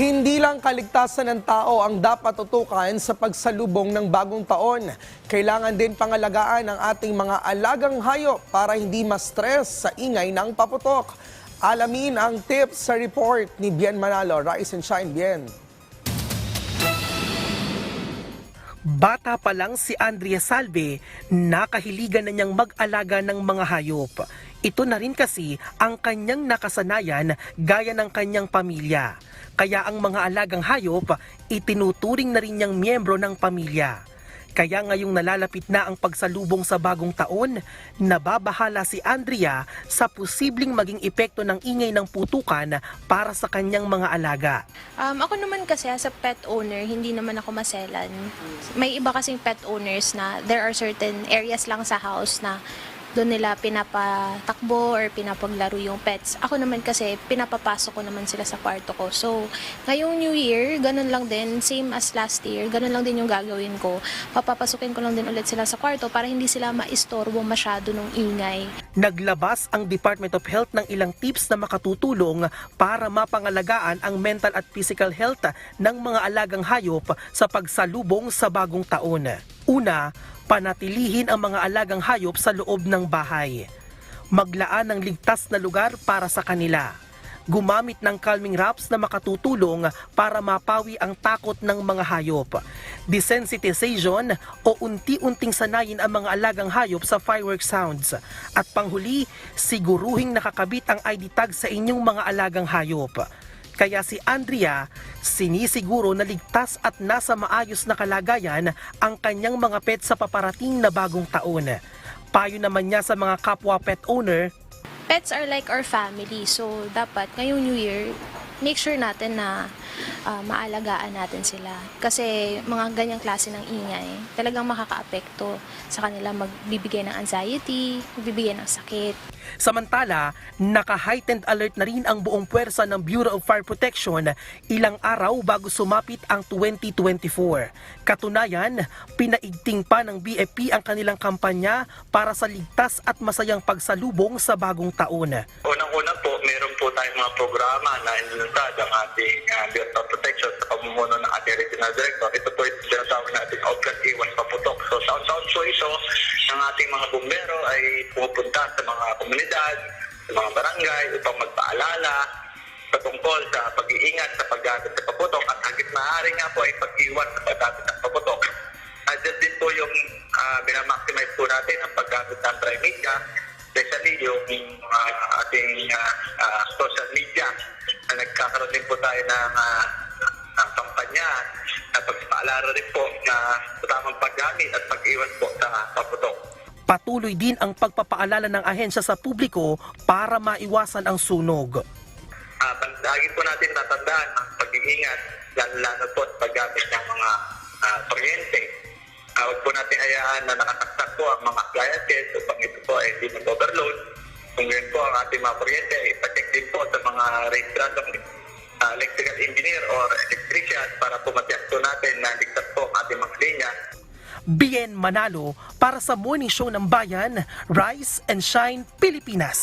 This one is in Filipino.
Hindi lang kaligtasan ng tao ang dapat tutukan sa pagsalubong ng bagong taon. Kailangan din pangalagaan ang ating mga alagang hayop para hindi ma-stress sa ingay ng paputok. Alamin ang tips sa report ni Bien Manalo. Rise and shine, Bien. Bata pa lang si Andrea Salve, nakahiligan na niyang mag-alaga ng mga hayop. Ito na rin kasi ang kanyang nakasanayan gaya ng kanyang pamilya. Kaya ang mga alagang hayop, itinuturing na rin niyang miyembro ng pamilya. Kaya ngayong nalalapit na ang pagsalubong sa bagong taon, nababahala si Andrea sa posibleng maging epekto ng ingay ng putukan para sa kanyang mga alaga. Um, ako naman kasi as a pet owner, hindi naman ako maselan. May iba kasing pet owners na there are certain areas lang sa house na doon nila pinapatakbo or pinapaglaro yung pets. Ako naman kasi pinapapasok ko naman sila sa kwarto ko. So, ngayong New Year, ganun lang din, same as last year, ganun lang din yung gagawin ko. Papapasukin ko lang din ulit sila sa kwarto para hindi sila maistorbo masyado ng ingay. Naglabas ang Department of Health ng ilang tips na makatutulong para mapangalagaan ang mental at physical health ng mga alagang hayop sa pagsalubong sa bagong taon. Una, panatilihin ang mga alagang hayop sa loob ng bahay. Maglaan ng ligtas na lugar para sa kanila. Gumamit ng calming wraps na makatutulong para mapawi ang takot ng mga hayop. Desensitization o unti-unting sanayin ang mga alagang hayop sa firework sounds. At panghuli, siguruhing nakakabit ang ID tag sa inyong mga alagang hayop. Kaya si Andrea, sinisiguro na ligtas at nasa maayos na kalagayan ang kanyang mga pet sa paparating na bagong taon. Payo naman niya sa mga kapwa pet owner, pets are like our family. So, dapat ngayong New Year, make sure natin na ah, maalagaan natin sila. Kasi mga ganyang klase ng ingay, talagang makakaapekto sa kanila magbibigay ng anxiety, magbibigay ng sakit. Samantala, naka-heightened alert na rin ang buong puwersa ng Bureau of Fire Protection ilang araw bago sumapit ang 2024. Katunayan, pinaigting pa ng BFP ang kanilang kampanya para sa ligtas at masayang pagsalubong sa bagong taon. Unang-una po tayong mga programa na inilunsad ang ating uh, Bureau of Protection sa pamumuno ng ating Regional Director. Ito po yung sinasawag natin Oplan Iwas Paputok. So, taon-taon po ito ng ating mga bumbero ay pupunta sa mga komunidad, sa mga barangay upang magpaalala patungkol sa pag-iingat sa paggamit sa paputok at hanggang maaari nga po ay pag-iwan sa paggamit ng paputok. Nandiyan din po yung uh, minamaximize po natin ang paggamit ng dry media, especially yung uh, ating uh, uh, social media na nagkakaroon din po tayo ng, uh, ng kampanya na pagpaalala rin po na tamang paggamit at pag-iwan po sa paputok. Patuloy din ang pagpapaalala ng ahensya sa publiko para maiwasan ang sunog. uh, lagi po natin tatandaan ang pag-iingat, lalo po at paggamit ng mga uh, kuryente. Uh, huwag po natin hayaan na nakataktak po ang mga appliances upang ito po ay hindi mag-overload. Kung po ang ating mga kuryente, ipacheck din po sa mga registradong uh, electrical engineer or electrician para po matiyak po natin na ligtas po ang ating mga linya. Bien Manalo para sa Morning Show ng Bayan, Rise and Shine Pilipinas.